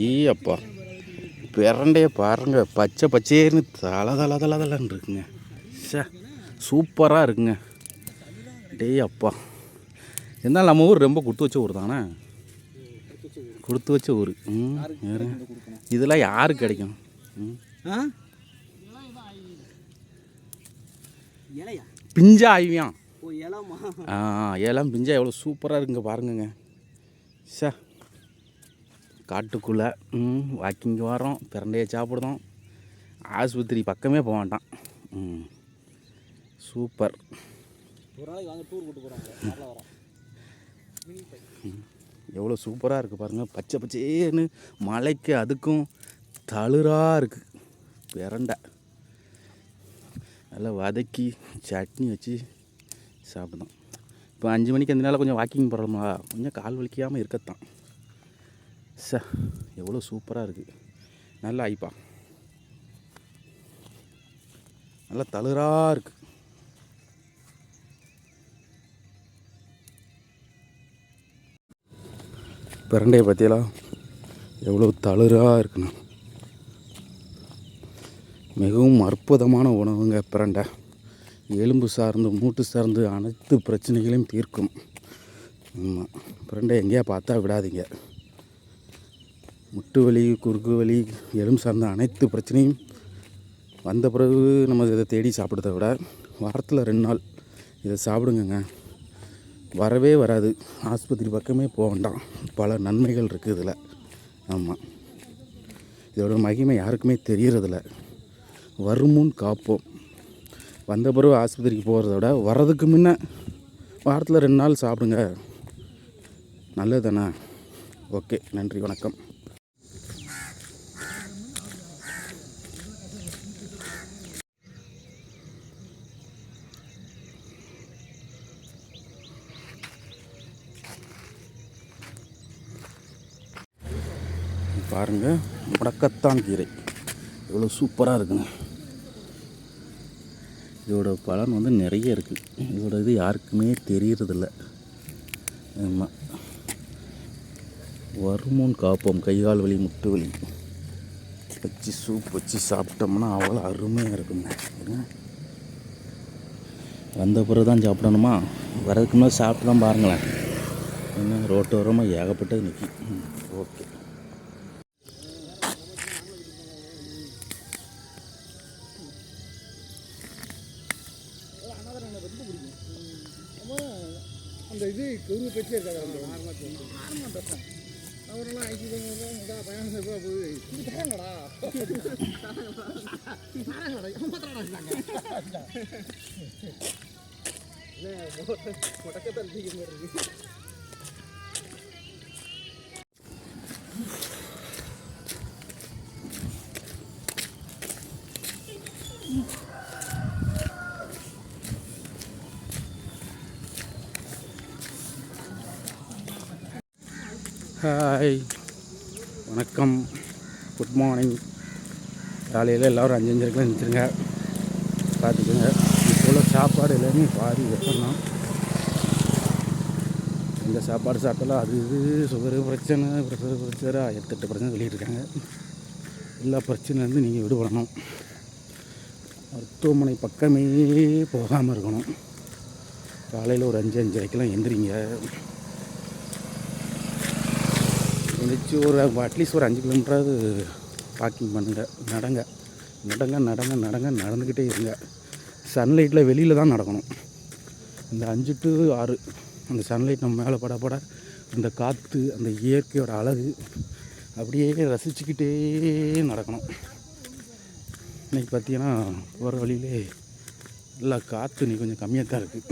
ஈ அப்பா பிரண்டைய பாருங்க பச்சை பச்சேர்னு தல தல தல தலன்னு இருக்குங்க. சே சூப்பராக இருக்குங்க. டேய் அப்பா. இருந்தாலும் நம்ம ஊர் ரொம்ப கொடுத்து வச்ச ஊர் தானே? கொடுத்து வச்ச ஊர். ம். இதெல்லாம் யாருக்கு கிடைக்கும்? ம். பிஞ்சா ஆய்வியான் இலமா ஆ ஏலாம் பிஞ்சா எவ்வளோ சூப்பராக இருக்குங்க பாருங்கங்க. சே காட்டுக்குள்ளே ம் வாக்கிங் வரோம் பிரண்டையை சாப்பிடுதோம். ஆஸ்பத்திரி பக்கமே போக வேண்டாம் ம் சூப்பர். ஒரு நாளைக்கு வாங்க டூர் கூட்டு போகிறாங்க நல்லா வரோம். எவ்வளோ சூப்பராக இருக்குது பாருங்கள் பச்சை பச்சேன்னு மலைக்கு அதுக்கும் தளிராக இருக்குது பிரண்டை. நல்லா வதக்கி சட்னி வச்சு சாப்பிடுதோம். இப்போ அஞ்சு மணிக்கு அந்த நாள் கொஞ்சம் வாக்கிங் போகிறோமா கொஞ்சம் கால் வலிக்காமல் இருக்கத்தான். ச எவ்வளோ சூப்பராக இருக்குது நல்லா ஐப்பா. நல்லா தளிராக இருக்குது பிரண்டையை பற்றியெல்லாம் எவ்வளோ தளிராக இருக்குண்ணா. மிகவும் அற்புதமான உணவுங்க பிரண்டை. எலும்பு சார்ந்து மூட்டு சார்ந்து அனைத்து பிரச்சனைகளையும் தீர்க்கும். ஆமாம் பிரண்டை எங்கேயா பார்த்தா விடாதீங்க. முட்டு வலி குறுக்கு வலி எலும்பு சார்ந்த அனைத்து பிரச்சனையும் வந்த பிறகு நம்ம இதை தேடி சாப்பிட்றத விட வாரத்தில் ரெண்டு நாள் இதை சாப்பிடுங்கங்க. வரவே வராது. ஆஸ்பத்திரி பக்கமே போக வேண்டாம். பல நன்மைகள் இருக்குது இதில். ஆமாம் இதோட மகிமை யாருக்குமே தெரியறதில்ல. வருமுன் காப்போம். வந்த பிறகு ஆஸ்பத்திரிக்கு போகிறத விட வர்றதுக்கு முன்ன வாரத்தில் ரெண்டு நாள் சாப்பிடுங்க. நல்லது தானே ஓகே. நன்றி. வணக்கம். பாருங்கள் முடக்கத்தான் கீரை. எவ்வளோ சூப்பராக இருக்குங்க. இதோட பலன் வந்து நிறைய இருக்குது இதோட இது யாருக்குமே தெரியறதில்ல. ஆமாம் வருமுன் காப்போம் கை கால் வலி முட்டு வலி. வச்சு சூப் வச்சு சாப்பிட்டோம்னா அவ்வளோ அருமையாக இருக்குங்க. வந்த பிறகு தான் சாப்பிடணுமா? வரதுக்கு முன்னாடி சாப்பிட்டு தான் பாருங்களேன். என்ன ரோட்டோரமாக ஏகப்பட்டது நிற்கி ஓகே. அந்த இது குரு பெற்று இருக்காது அவரெல்லாம் ஐடி பயணம் போகுது. இது தராங்கடா. முடக்கத்தான் இருக்கு ஹாய் வணக்கம். குட் மார்னிங் காலையில் எல்லோரும் அஞ்சு அஞ்சரைக்கெலாம் நினச்சிருங்க பார்த்துக்கோங்க. இப்போ உள்ள சாப்பாடு எல்லாமே பாதி வெப்பம் இந்த சாப்பாடு சாப்பிட்டாலும் அது இது சுகரு பிரச்சனை ப்ரெஷர் பிரச்சனை எத்தெட்டு பிரச்சனை சொல்லியிருக்காங்க. எல்லா பிரச்சனைலேருந்து நீங்கள் விடுபடணும். மருத்துவமனை பக்கமே போகாமல் இருக்கணும். காலையில் ஒரு அஞ்சு அஞ்சரைக்கெல்லாம் எந்திரிங்க. எந்திரிச்சு ஒரு அட்லீஸ்ட் ஒரு அஞ்சு கிலோமீட்டராவது வாக்கிங் பண்ணுங்க. நடங்க. நடங்க நடங்க நடங்க நடந்துக்கிட்டே இருங்க. சன்லைட்டில் வெளியில் தான் நடக்கணும். இந்த அஞ்சு டு ஆறு அந்த சன்லைட் நம்ம மேலே பட பட அந்த காற்று அந்த இயற்கையோட அழகு அப்படியே ரசிச்சுக்கிட்டே நடக்கணும். இன்றைக்கி பார்த்தீங்கன்னா போகிற வழியிலே நல்லா காற்று நீ கொஞ்சம் கம்மியாக தான் இருக்குது